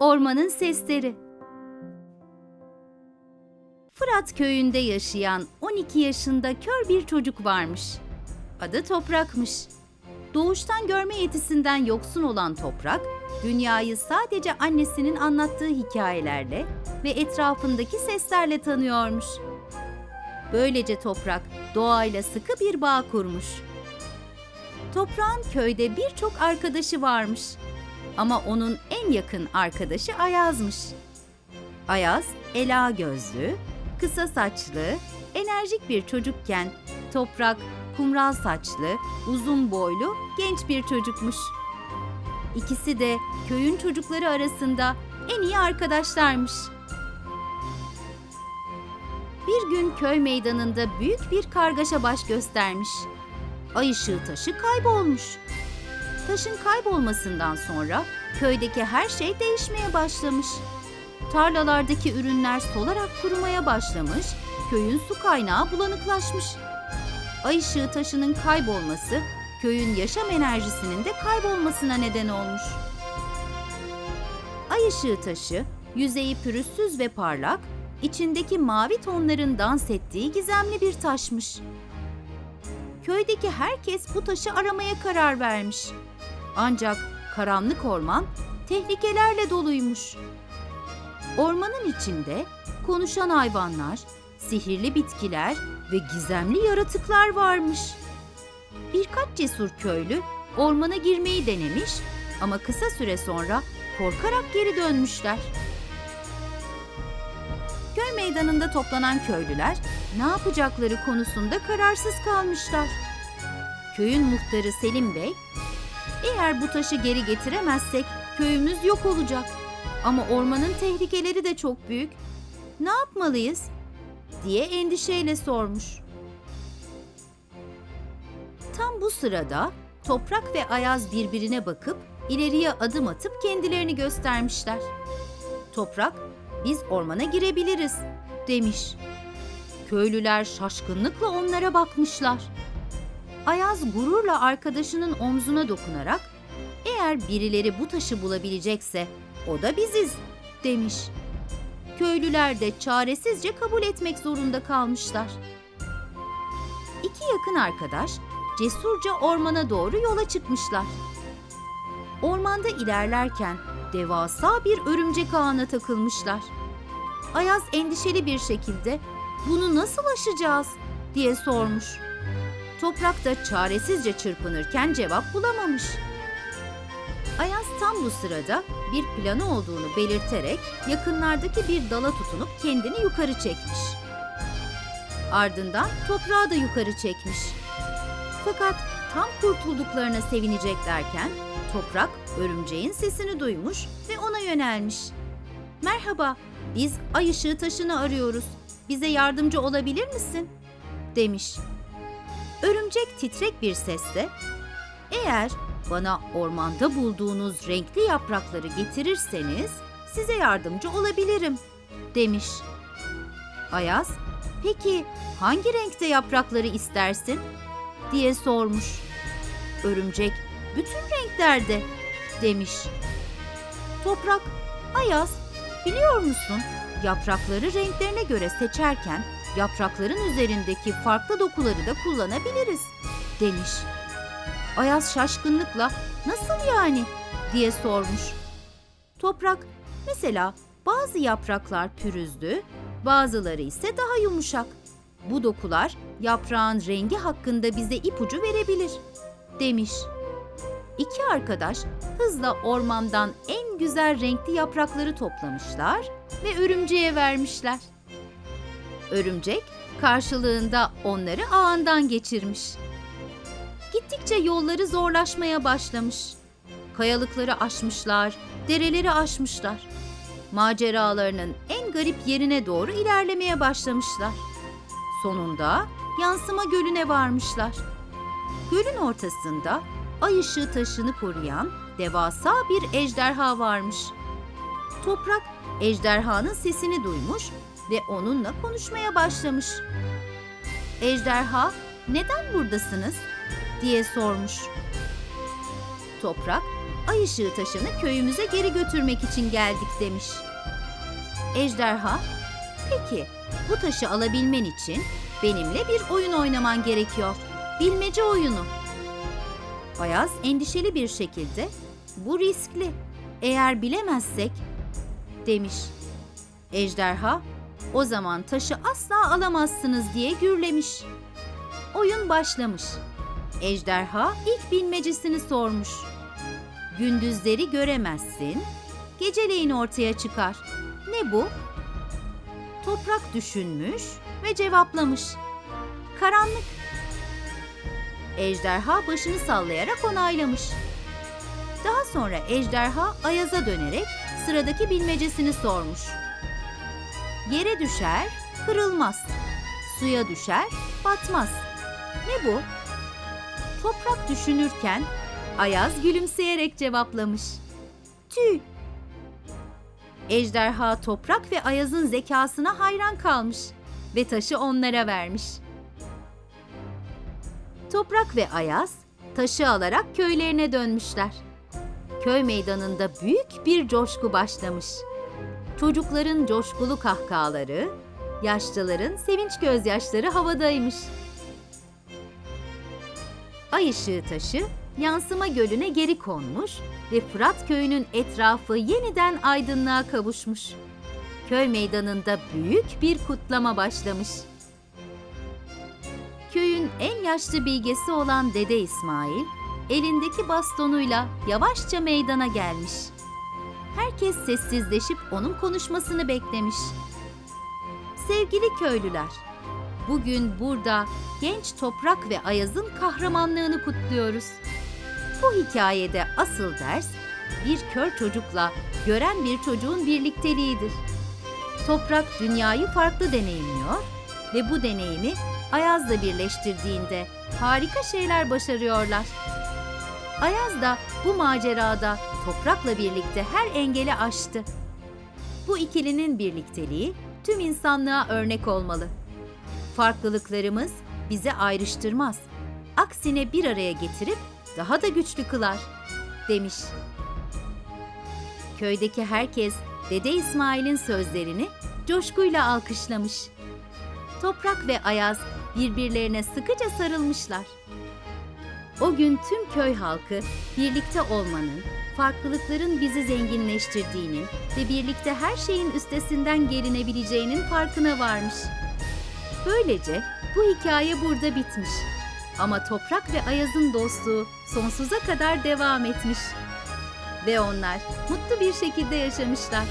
Ormanın Sesleri Fırat köyünde yaşayan 12 yaşında kör bir çocuk varmış. Adı Toprak'mış. Doğuştan görme yetisinden yoksun olan Toprak, dünyayı sadece annesinin anlattığı hikayelerle ve etrafındaki seslerle tanıyormuş. Böylece Toprak doğayla sıkı bir bağ kurmuş. Toprağın köyde birçok arkadaşı varmış. Ama onun en yakın arkadaşı Ayaz'mış. Ayaz, ela gözlü, kısa saçlı, enerjik bir çocukken Toprak, kumral saçlı, uzun boylu, genç bir çocukmuş. İkisi de köyün çocukları arasında en iyi arkadaşlarmış. Bir gün köy meydanında büyük bir kargaşa baş göstermiş. Ay ışığı taşı kaybolmuş. Taşın kaybolmasından sonra köydeki her şey değişmeye başlamış. Tarlalardaki ürünler solarak kurumaya başlamış, köyün su kaynağı bulanıklaşmış. Ay ışığı taşının kaybolması, köyün yaşam enerjisinin de kaybolmasına neden olmuş. Ay ışığı taşı, yüzeyi pürüzsüz ve parlak, içindeki mavi tonların dans ettiği gizemli bir taşmış. Köydeki herkes bu taşı aramaya karar vermiş. Ancak karanlık orman tehlikelerle doluymuş. Ormanın içinde konuşan hayvanlar, sihirli bitkiler ve gizemli yaratıklar varmış. Birkaç cesur köylü ormana girmeyi denemiş ama kısa süre sonra korkarak geri dönmüşler. Köy meydanında toplanan köylüler ne yapacakları konusunda kararsız kalmışlar. Köyün muhtarı Selim Bey, eğer bu taşı geri getiremezsek köyümüz yok olacak. Ama ormanın tehlikeleri de çok büyük. Ne yapmalıyız? diye endişeyle sormuş. Tam bu sırada Toprak ve Ayaz birbirine bakıp ileriye adım atıp kendilerini göstermişler. Toprak, biz ormana girebiliriz demiş. Köylüler şaşkınlıkla onlara bakmışlar. Ayaz gururla arkadaşının omzuna dokunarak eğer birileri bu taşı bulabilecekse o da biziz demiş. Köylüler de çaresizce kabul etmek zorunda kalmışlar. İki yakın arkadaş cesurca ormana doğru yola çıkmışlar. Ormanda ilerlerken devasa bir örümcek ağına takılmışlar. Ayaz endişeli bir şekilde bunu nasıl aşacağız diye sormuş. Toprak da çaresizce çırpınırken cevap bulamamış. Ayaz tam bu sırada bir planı olduğunu belirterek yakınlardaki bir dala tutunup kendini yukarı çekmiş. Ardından toprağı da yukarı çekmiş. Fakat tam kurtulduklarına sevineceklerken toprak örümceğin sesini duymuş ve ona yönelmiş. Merhaba, biz ay ışığı taşını arıyoruz. Bize yardımcı olabilir misin? demiş. Örümcek titrek bir sesle, eğer bana ormanda bulduğunuz renkli yaprakları getirirseniz size yardımcı olabilirim, demiş. Ayaz, peki hangi renkte yaprakları istersin? diye sormuş. Örümcek, bütün renklerde, demiş. Toprak, Ayaz, biliyor musun? Yaprakları renklerine göre seçerken yaprakların üzerindeki farklı dokuları da kullanabiliriz, demiş. Ayaz şaşkınlıkla nasıl yani diye sormuş. Toprak mesela bazı yapraklar pürüzlü, bazıları ise daha yumuşak. Bu dokular yaprağın rengi hakkında bize ipucu verebilir demiş. İki arkadaş hızla ormandan en güzel renkli yaprakları toplamışlar ve örümceğe vermişler. Örümcek karşılığında onları ağından geçirmiş. Gittikçe yolları zorlaşmaya başlamış. Kayalıkları aşmışlar, dereleri aşmışlar. Maceralarının en garip yerine doğru ilerlemeye başlamışlar. Sonunda Yansıma Gölü'ne varmışlar. Gölün ortasında ay ışığı taşını koruyan devasa bir ejderha varmış. Toprak ejderhanın sesini duymuş ve onunla konuşmaya başlamış. Ejderha, neden buradasınız? diye sormuş. Toprak, ay ışığı taşını köyümüze geri götürmek için geldik demiş. Ejderha, peki bu taşı alabilmen için benimle bir oyun oynaman gerekiyor. Bilmece oyunu. Ayaz endişeli bir şekilde bu riskli. Eğer bilemezsek demiş. Ejderha o zaman taşı asla alamazsınız diye gürlemiş. Oyun başlamış. Ejderha ilk bilmecesini sormuş. Gündüzleri göremezsin, geceleyin ortaya çıkar. Ne bu? Toprak düşünmüş ve cevaplamış. Karanlık. Ejderha başını sallayarak onaylamış. Daha sonra ejderha Ayaz'a dönerek sıradaki bilmecesini sormuş. Yere düşer, kırılmaz. Suya düşer, batmaz. Ne bu? Toprak düşünürken Ayaz gülümseyerek cevaplamış. Tüy. Ejderha Toprak ve Ayaz'ın zekasına hayran kalmış ve taşı onlara vermiş. Toprak ve Ayaz taşı alarak köylerine dönmüşler. Köy meydanında büyük bir coşku başlamış. Çocukların coşkulu kahkahaları, yaşlıların sevinç gözyaşları havadaymış. Ay ışığı taşı yansıma gölüne geri konmuş ve Fırat köyünün etrafı yeniden aydınlığa kavuşmuş. Köy meydanında büyük bir kutlama başlamış. Köyün en yaşlı bilgesi olan Dede İsmail, elindeki bastonuyla yavaşça meydana gelmiş. Herkes sessizleşip onun konuşmasını beklemiş. Sevgili köylüler, bugün burada genç Toprak ve Ayaz'ın kahramanlığını kutluyoruz. Bu hikayede asıl ders bir kör çocukla gören bir çocuğun birlikteliğidir. Toprak dünyayı farklı deneyimliyor ve bu deneyimi Ayaz'la birleştirdiğinde harika şeyler başarıyorlar. Ayaz da bu macerada Toprak'la birlikte her engeli aştı. Bu ikilinin birlikteliği tüm insanlığa örnek olmalı. Farklılıklarımız bizi ayrıştırmaz. Aksine bir araya getirip daha da güçlü kılar, demiş. Köydeki herkes Dede İsmail'in sözlerini coşkuyla alkışlamış. Toprak ve Ayaz birbirlerine sıkıca sarılmışlar. O gün tüm köy halkı birlikte olmanın, farklılıkların bizi zenginleştirdiğinin ve birlikte her şeyin üstesinden gelinebileceğinin farkına varmış. Böylece bu hikaye burada bitmiş. Ama Toprak ve Ayaz'ın dostluğu sonsuza kadar devam etmiş. Ve onlar mutlu bir şekilde yaşamışlar.